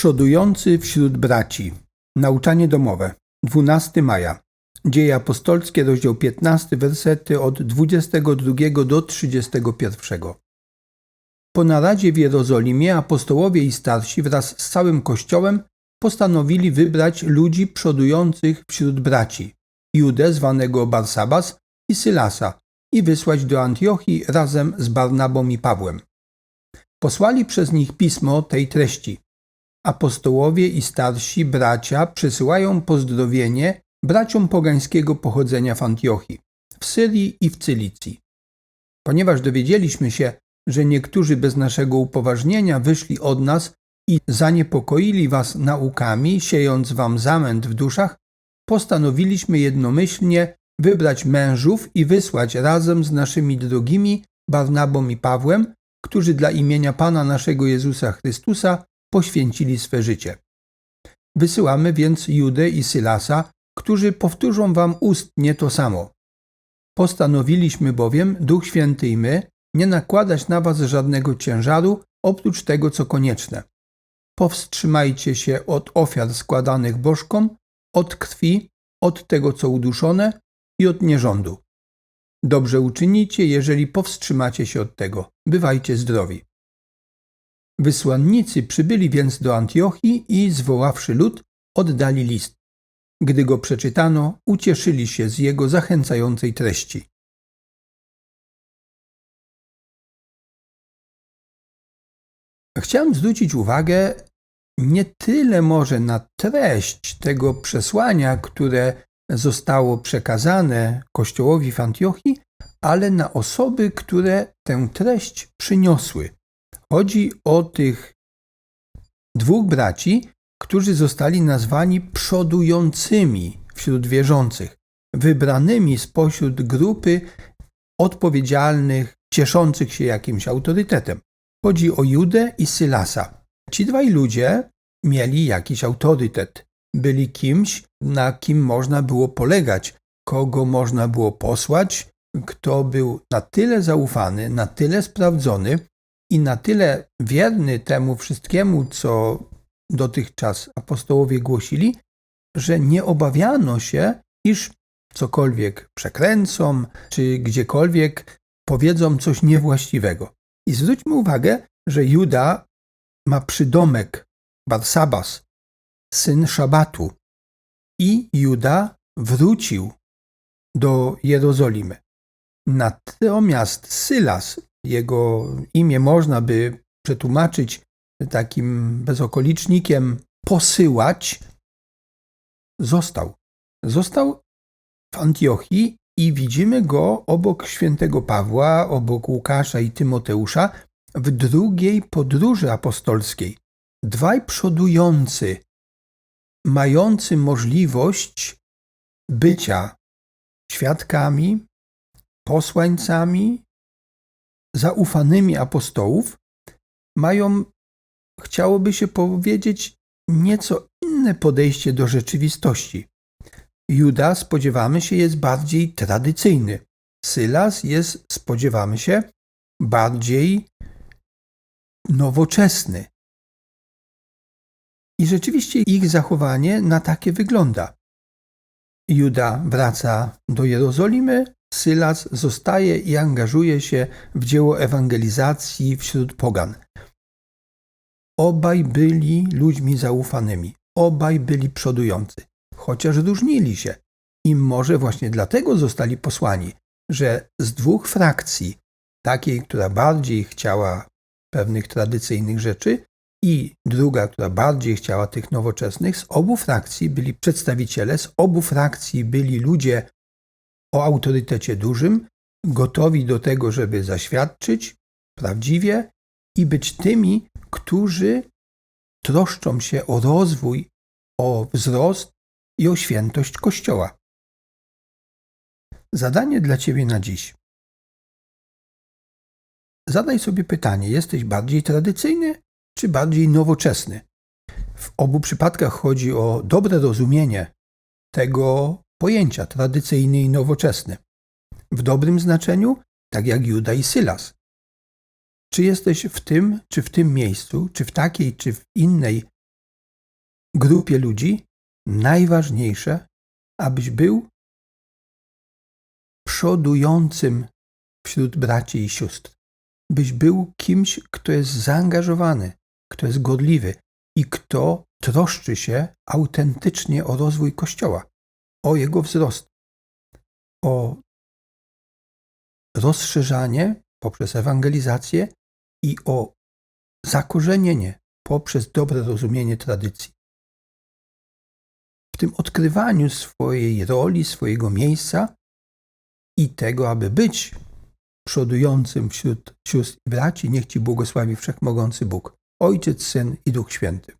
Przodujący wśród braci. Nauczanie domowe. 12 maja. Dzieje apostolskie, rozdział 15, wersety od 22 do 31. Po naradzie w Jerozolimie apostołowie i starsi wraz z całym kościołem postanowili wybrać ludzi przodujących wśród braci, Judę zwanego Barsabas i Sylasa i wysłać do Antiochii razem z Barnabą i Pawłem. Posłali przez nich pismo tej treści. Apostołowie i starsi bracia przysyłają pozdrowienie braciom pogańskiego pochodzenia w Antiochii, w Syrii i w Cylicji. Ponieważ dowiedzieliśmy się, że niektórzy bez naszego upoważnienia wyszli od nas i zaniepokoili was naukami, siejąc wam zamęt w duszach, postanowiliśmy jednomyślnie wybrać mężów i wysłać razem z naszymi drogimi Barnabą i Pawłem, którzy dla imienia Pana naszego Jezusa Chrystusa poświęcili swe życie. Wysyłamy więc Judę i Sylasa, którzy powtórzą wam ustnie to samo. Postanowiliśmy bowiem, Duch Święty i my, nie nakładać na was żadnego ciężaru oprócz tego, co konieczne. Powstrzymajcie się od ofiar składanych bożkom, od krwi, od tego, co uduszone i od nierządu. Dobrze uczynicie, jeżeli powstrzymacie się od tego. Bywajcie zdrowi. Wysłannicy przybyli więc do Antiochii i, zwoławszy lud, oddali list. Gdy go przeczytano, ucieszyli się z jego zachęcającej treści. Chciałem zwrócić uwagę nie tyle może na treść tego przesłania, które zostało przekazane Kościołowi w Antiochii, ale na osoby, które tę treść przyniosły. Chodzi o tych dwóch braci, którzy zostali nazwani przodującymi wśród wierzących, wybranymi spośród grupy odpowiedzialnych, cieszących się jakimś autorytetem. Chodzi o Judę i Sylasa. Ci dwaj ludzie mieli jakiś autorytet, byli kimś, na kim można było polegać, kogo można było posłać, kto był na tyle zaufany, na tyle sprawdzony i na tyle wierny temu wszystkiemu, co dotychczas apostołowie głosili, że nie obawiano się, iż cokolwiek przekręcą, czy gdziekolwiek powiedzą coś niewłaściwego. I zwróćmy uwagę, że Juda ma przydomek Barsabas, syn Szabatu, i Juda wrócił do Jerozolimy. Natomiast Sylas, jego imię można by przetłumaczyć takim bezokolicznikiem posyłać, został. Został w Antiochii i widzimy go obok świętego Pawła, obok Łukasza i Tymoteusza w drugiej podróży apostolskiej. Dwaj przodujący, mający możliwość bycia świadkami, posłańcami, zaufanymi apostołów, mają, chciałoby się powiedzieć, nieco inne podejście do rzeczywistości. Juda, spodziewamy się, jest bardziej tradycyjny. Sylas jest, spodziewamy się, bardziej nowoczesny. I rzeczywiście ich zachowanie na takie wygląda. Juda wraca do Jerozolimy, Sylas zostaje i angażuje się w dzieło ewangelizacji wśród pogan. Obaj byli ludźmi zaufanymi, obaj byli przodujący, chociaż różnili się. I może właśnie dlatego zostali posłani, że z dwóch frakcji, takiej, która bardziej chciała pewnych tradycyjnych rzeczy, i druga, która bardziej chciała tych nowoczesnych, z obu frakcji byli przedstawiciele, z obu frakcji byli ludzie o autorytecie dużym, gotowi do tego, żeby zaświadczyć prawdziwie i być tymi, którzy troszczą się o rozwój, o wzrost i o świętość Kościoła. Zadanie dla Ciebie na dziś. Zadaj sobie pytanie: jesteś bardziej tradycyjny czy bardziej nowoczesny? W obu przypadkach chodzi o dobre rozumienie tego pojęcia tradycyjny i nowoczesny. W dobrym znaczeniu, tak jak Juda i Sylas. Czy jesteś w tym, czy w tym miejscu, czy w takiej, czy w innej grupie ludzi najważniejsze, abyś był przodującym wśród braci i sióstr. Byś był kimś, kto jest zaangażowany, kto jest godliwy i kto troszczy się autentycznie o rozwój Kościoła, o jego wzrost, o rozszerzanie poprzez ewangelizację i o zakorzenienie poprzez dobre rozumienie tradycji. W tym odkrywaniu swojej roli, swojego miejsca i tego, aby być przodującym wśród sióstr i braci, niech Ci błogosławi Wszechmogący Bóg, Ojciec, Syn i Duch Święty.